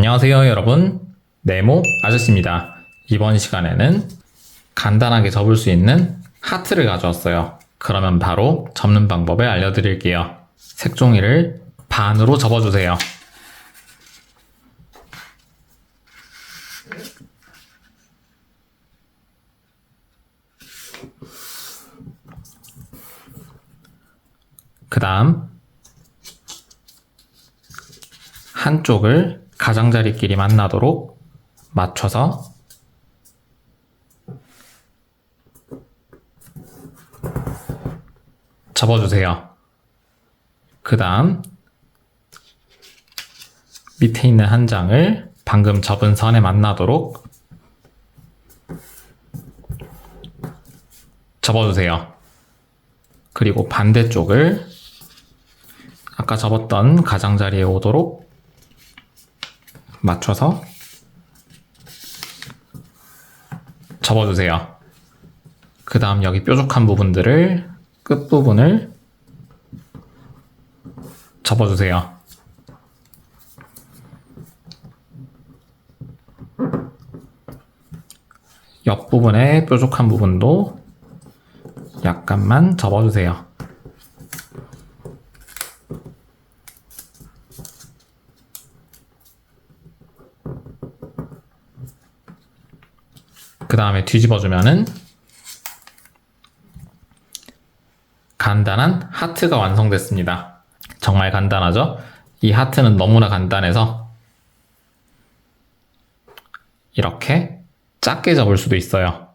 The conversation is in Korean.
안녕하세요 여러분. 네모 아저씨입니다. 이번 시간에는 간단하게 접을 수 있는 하트를 가져왔어요. 그러면 바로 접는 방법을 알려드릴게요. 색종이를 반으로 접어주세요. 그 다음 한쪽을 가장자리끼리 만나도록 맞춰서 접어주세요. 그 다음 밑에 있는 한 장을 방금 접은 선에 만나도록 접어주세요. 그리고 반대쪽을 아까 접었던 가장자리에 오도록 맞춰서 접어주세요. 그 다음 여기 뾰족한 부분들을 끝부분을 접어주세요. 옆부분의 뾰족한 부분도 약간만 접어주세요. 그 다음에 뒤집어주면은 간단한 하트가 완성됐습니다. 정말 간단하죠? 이 하트는 너무나 간단해서 이렇게 작게 접을 수도 있어요.